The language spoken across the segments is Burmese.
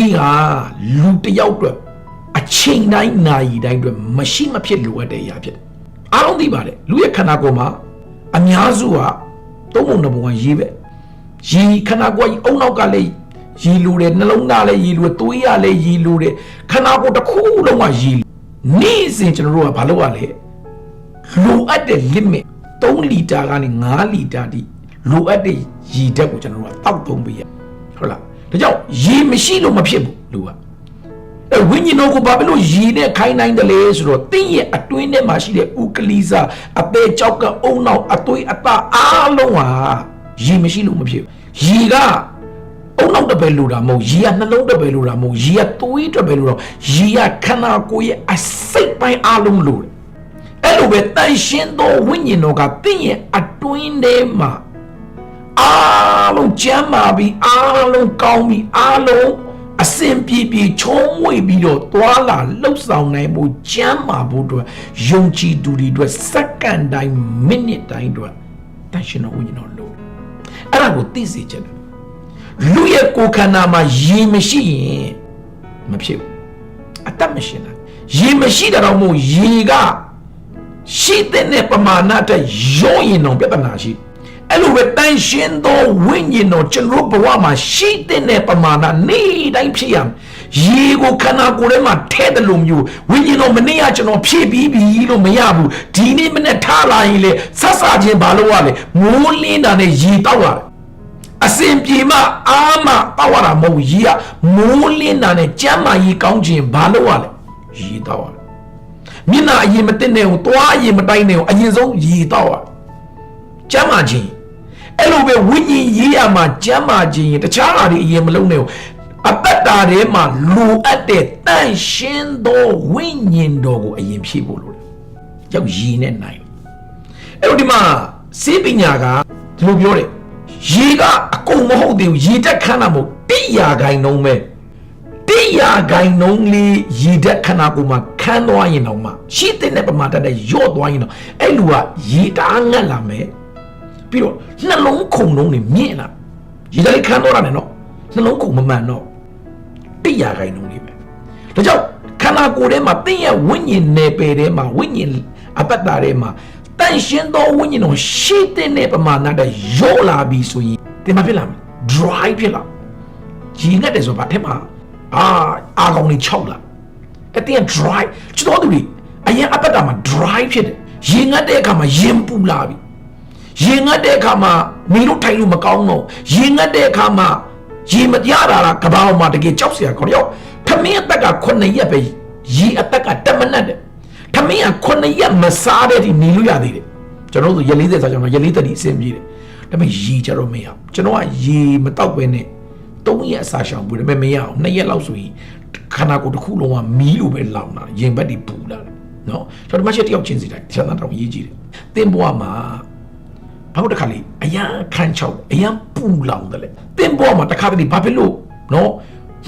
ရေကလူတစ်ယောက်အတွက်အချိန်တိုင်းနာရီတိုင်းအတွက်မရှိမဖြစ်လိုအပ်တဲ့အရာဖြစ်တယ်အားလုံးသိပါတယ်လူရဲ့ခန္ဓာကိုယ်မှာအများစုကသုံးပုံနှစ်ပုံကရေပဲရေခန္ဓာကိုယ်ကြီးအုံနောက်ကလည်းရေလူတယ်နှလုံးသားလည်းရေလူတယ်သွေးရလည်းရေလူတယ်ခန္ဓာကိုယ်တစ်ခုလုံးကရေလူနေ့စဉ်ကျွန်တော်တို့ကဘာလုပ်ရလဲလိုအပ်တဲ့ limit 3လီတာကနေ5လီတာတိလိုအပ်တဲ့ရေဓာတ်ကိုကျွန်တော်တို့ကတောက်သုံးပေးရဟုတ်လား ဒါကြောင့်ရေမရှိလို့မဖြစ်ဘူးလူကအဲဝိညာဉ်တော်ကိုဘာဖြစ်လို့ရည်နဲ့ခိုင်းနိုင်တယ်လဲဆိုတော့တင်းရဲ့အတွင်းထဲမှာရှိတဲ့ဥကလိစာအသေးကြောက်ကအုံနောက်အသွေးအသားအားလုံးဟာရည်မရှိလို့မဖြစ်ဘူးရည်ကအုံနောက်တစ်ပဲလို့တာမဟုတ်ရည်ကနှလုံးတစ်ပဲလို့တာမဟုတ်ရည်ကသွေးတစ်ပဲလို့တော့ရည်ကခန္ဓာကိုယ်ရဲ့အစိတ်ပိုင်းအားလုံးလို့တယ်အဲ့လိုပဲတန်ရှင်းသောဝိညာဉ်တော်ကတင်းရဲ့အတွင်းထဲမှာ အားလုံးကျမ်းမာပြီးအားလုံးကောင်းပြီးအားလုံးအစင်ပြေပြေချုံးမွေပြီးတော့သွာလာလှုပ်ဆောင်နိုင်မှုကျမ်းမာဖို့အတွက်ယုံကြည်သူတွေအတွက်စက္ကန့်တိုင်းမိနစ်တိုင်းအတွက်တန်ရှင်တော်ဝိညာဉ်တော်လို့အဲ့ဒါကိုသိစေချင်တယ်လူရဲ့ကိုယ်ခန္ဓာမှာရေမရှိရင်မဖြစ်ဘူးအတတ်မရှင်တာရေမရှိတာတော့မဟုတ်ရေကရှိတဲ့ပမာဏတက်ရောရင်တော့ပြဿနာရှိတယ် အဲ့လိုပဲတန်ရှင်းသောဝိညာဉ်တော်ကျွန်တော်ဘဝမှာရှိတဲ့ပမာဏနေ့တိုင်းဖြစ်ရမယ်။ရေကိုခန္ဓာကိုယ်ထဲမှာထဲတယ်လို့မျိုးဝိညာဉ်တော်မနေ့ကကျွန်တော်ဖြည့်ပြီးပြီလို့မရဘူး။ဒီနေ့မနေ့ထားလာရင်လေဆက်စားခြင်းဘာလို့ရလဲ။မိုးလင်းတာနဲ့ရေတောက်ရတယ်။အစင်ပြေမအာမတောက်ရတာမဟုတ်ရေကမိုးလင်းတာနဲ့ကြမ်းမာရေကောင်းခြင်းဘာလို့ရလဲ။ရေတောက်ရတယ်။မျက်နှာအရင်မတင်နေဘူး၊သွားအရင်မတိုင်းနေဘူးအရင်ဆုံးရေတောက်ရတယ်။ကြမ်းမာခြင်း အဲ့လိုပဲဝိညာဉ်ရေးရမှာကျမ်းမာခြင်းရင်တခြားဟာတွေအရင်မလုံးနဲ့အတ္တတာထဲမှာလိုအပ်တဲ့တန့်ရှင်းသောဝိညာဉ်တော်ကိုအရင်ဖြည့်ဖို့လိုတယ်။ရောက်ရည်နဲ့နိုင်။အဲ့တော့ဒီမှာစေပညာကဒီလိုပြောတယ်။ရေကအကုန်မဟုတ်သေးဘူးရေတက်ခန်းတာမဟုတ်တိရာခိုင်နှုံးပဲ။တိရာခိုင်နှုံးလေးရေတက်ခန္ဓာကိုယ်မှာခန်းသွားရင်တော့မှရှိတဲ့ပမာဏတက်ရော့သွားရင်တော့အဲ့လူကရေတားငတ်လာမယ်။ ပြီးတော့နှလုံးခုန်လုံးနေမြင့်လာရေတိုင်းခန်းတော့ရတယ်နော်နှလုံးခုန်မမှန်တော့တိရခိုင်လုံးနေပဲဒါကြောင့်ခန္ဓာကိုယ်ထဲမှာတင်းရဲ့ဝိညာဉ်နယ်ပယ်ထဲမှာဝိညာဉ်အပတ်တာထဲမှာတန်ရှင်းသောဝိညာဉ်တော်ရှိတဲ့ပမာဏတည်းရော့လာပြီဆိုရင်တင်မဖြစ်လာမယ် dry ဖြစ်လာရေငတ်တယ်ဆိုဘာထဲမှာအာအာကောင်တွေ၆လာအတင်း dry ကျွန်တော်တို့ဒီအရင်အပတ်တာမှာ dry ဖြစ်တယ်ရေငတ်တဲ့အခါမှာရင်ပူလာပြီ ရင်ငတ်တဲ့အခါမှာနေလို့ထိုင်လို့မကောင်းတော့ရင်ငတ်တဲ့အခါမှာရေမရတာကကဘာပေါ်မှာတကယ်ကြောက်စရာခေါ်ရောထမင်းအသက်က9ရက်ပဲရေအသက်က10မိနစ်တယ်ထမင်းက9ရက်မစားတဲ့ဒီနေလို့ရသေးတယ်ကျွန်တော်တို့ရက်40စားကျွန်တော်ရက်40တိအဆင်ပြေတယ်ဒါပေမဲ့ရေကြတော့မရကျွန်တော်ကရေမတောက်ပဲနဲ့3ရက်အစာရှောင်ပူတယ်ဒါပေမဲ့မရအောင်2ရက်လောက်ဆိုရင်ခန္ဓာကိုယ်တစ်ခုလုံးကမီးလိုပဲလောင်လာရင်ဘက်တွေပူလာတယ်နော်ကျွန်တော်မှချက်တယောက်ချင်းစီတိုင်းဆန္ဒတော်ရေးကြည့်တယ်သင်ဘွားမှာ ဘာလို့တခါလေအရန်ခန်းချောက်အရန်ပူလောင်တယ်လေတင်းပေါ်မှာတခါတလေဘာဖြစ်လို့နော်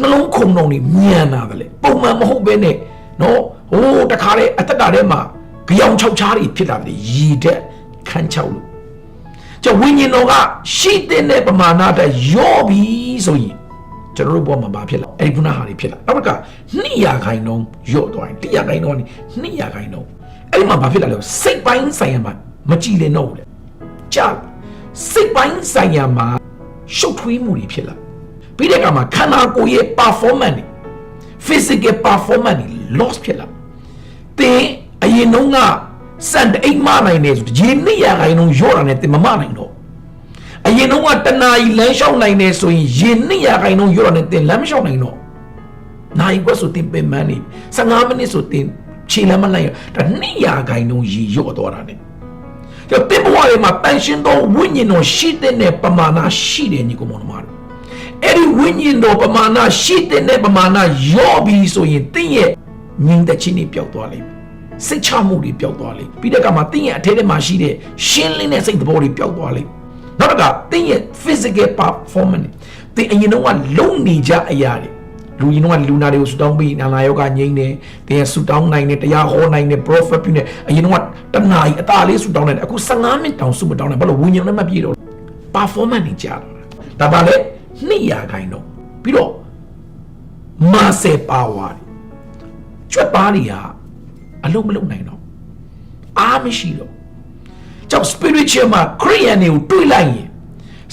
နှလုံးခုန်တော်နေမြန်တာတယ်လေပုံမှန်မဟုတ်ဘဲနဲ့နော်ဟိုးတခါလေအသက်တာထဲမှာကြောင်ချောက်ချားတွေဖြစ်လာတယ်ရည်တဲ့ခန်းချောက်လို့ကြောင့်ဝိညာဉ်တော်ကရှိတဲ့ပမာဏတည်းရော့ပြီဆိုရင်ကျွန်တော်တို့ဘောမှာဘာဖြစ်လဲအဲ့ဒီခုနဟာတွေဖြစ်လာနောက်က200ခိုင်နှုန်းရော့သွားရင်100ခိုင်နှုန်းကနေ200ခိုင်နှုန်းအဲ့ဒီမှာဘာဖြစ်လာလဲစိတ်ပိုင်းဆိုင်ရာမှာမကြည်လင်တော့ဘူးလေ ကြာစိတ်ပိုင်းဆိုင်ရာမှာရှုပ်ထွေးမှုတွေဖြစ်လာပြီးတဲ့အခါမှာခန္ဓာကိုယ်ရဲ့ performance တွေ physical performance တွေ loss ဖြစ်လာတင်အရင်တုန်းကစံအိမ်မနိုင်နေဆိုရေနှစ်ရာခိုင်နှုန်းရော့တာနဲ့တင်မမနိုင်တော့အရင်တုန်းကတနာရီလမ်းလျှောက်နိုင်နေဆိုရင်ရေနှစ်ရာခိုင်နှုန်းရော့တာနဲ့တင်လမ်းမလျှောက်နိုင်တော့နိုင်ကွက်ဆိုတင်ပင်မန်းနေ15မိနစ်ဆိုတင်ခြေလမ်းမလိုက်ဒါနှစ်ရာခိုင်နှုန်းရေရော့သွားတာနဲ့ ကြောင့်တင်ဘဝတွေမှာတန်ရှင်းသောဝိညာဉ်တော်ရှိတဲ့ပမာဏရှိတယ်ညီကောင်မောင်တို့အဲ့ဒီဝိညာဉ်တော်ပမာဏရှိတဲ့ပမာဏယော့ပြီဆိုရင်တင့်ရဲ့ငြိမ်သက်ခြင်းတွေပျောက်သွားလိမ့်မယ်စိတ်ချမှုတွေပျောက်သွားလိမ့်ပြီးတဲ့အခါမှာတင့်ရဲ့အထဲထဲမှာရှိတဲ့ရှင်းလင်းတဲ့စိတ်သဘောတွေပျောက်သွားလိမ့်နောက်တစ်ခါတင့်ရဲ့ physical performance တင်အရင်တော့လုံနေကြအရာတွေ လူကြီးတော့လူနာတွေကိုဆူတောင်းပြီးနာနာယောဂငိမ့်တယ်တင်ဆူတောင်းနိုင်တယ်တရားဟောနိုင်တယ် prophet ပြုနေအရင်တော့တနားကြီးအသားလေးဆူတောင်းတယ်အခု15မိနစ်တောင်ဆူမတောင်းတယ်ဘာလို့ဝิญဉာဏ်နဲ့မပြည့်တော့ performance နေကြတော့ဒါပါလေ200ခိုင်တော့ပြီးတော့မာဆယ်ပါဝါတွေကျွတ်သားတွေကအလုံးမလုံးနိုင်တော့အားမရှိတော့ကြောင့် spiritual မှာခရိယန်တွေကိုတွေးလိုက်ရင်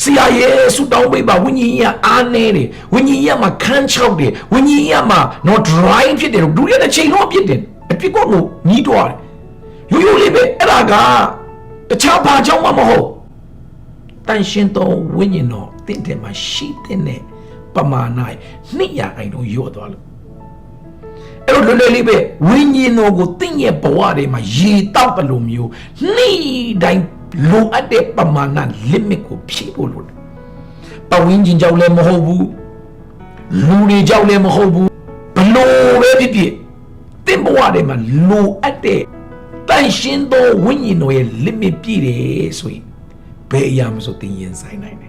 ဆရာရဲ့ဆူတောင်းပေးပါဝိညာဉ်ကြီးကအားနေတယ်ဝိညာဉ်ကြီးကမှခန်းချောက်တယ်ဝိညာဉ်ကြီးကမှတော့ dry ဖြစ်တယ်ဒုရတဲ့ချိန်လုံးဖြစ်တယ်အဖြစ်ကောကိုညီးတော့တယ်ရိုးရိုးလေးပဲအဲ့ဒါကတခြားဘာကြောင့်မှမဟုတ်တန်ရှင်သောဝိညာဉ်တော်တင့်တယ်မှာရှိတဲ့ပမာဏနှစ်ရာအိမ်တော့ရော့သွားလို့အဲ့တော့လွယ်လွယ်လေးပဲဝိညာဉ်တော်ကိုတင့်ရဲ့ဘဝတွေမှာရေတောက်တယ်လို့မျိုးနေ့တိုင်း လိုအပ်တဲ့ပမာဏ limit ကိုဖြည့်ဖို့လိုတယ်။ပဝင်းကျင်ကြောင့်လည်းမဟုတ်ဘူးလူတွေကြောင့်လည်းမဟုတ်ဘူးဘလို့ပဲဖြစ်ဖြစ်တင့်ဘဝတွေမှာလိုအပ်တဲ့တန်ရှင်းသောဝိညာဉ်တော်ရဲ့ limit ပြည့်တယ်ဆိုရင်ဘယ်အရာမဆိုသင်ရင်ဆိုင်နိုင်တယ်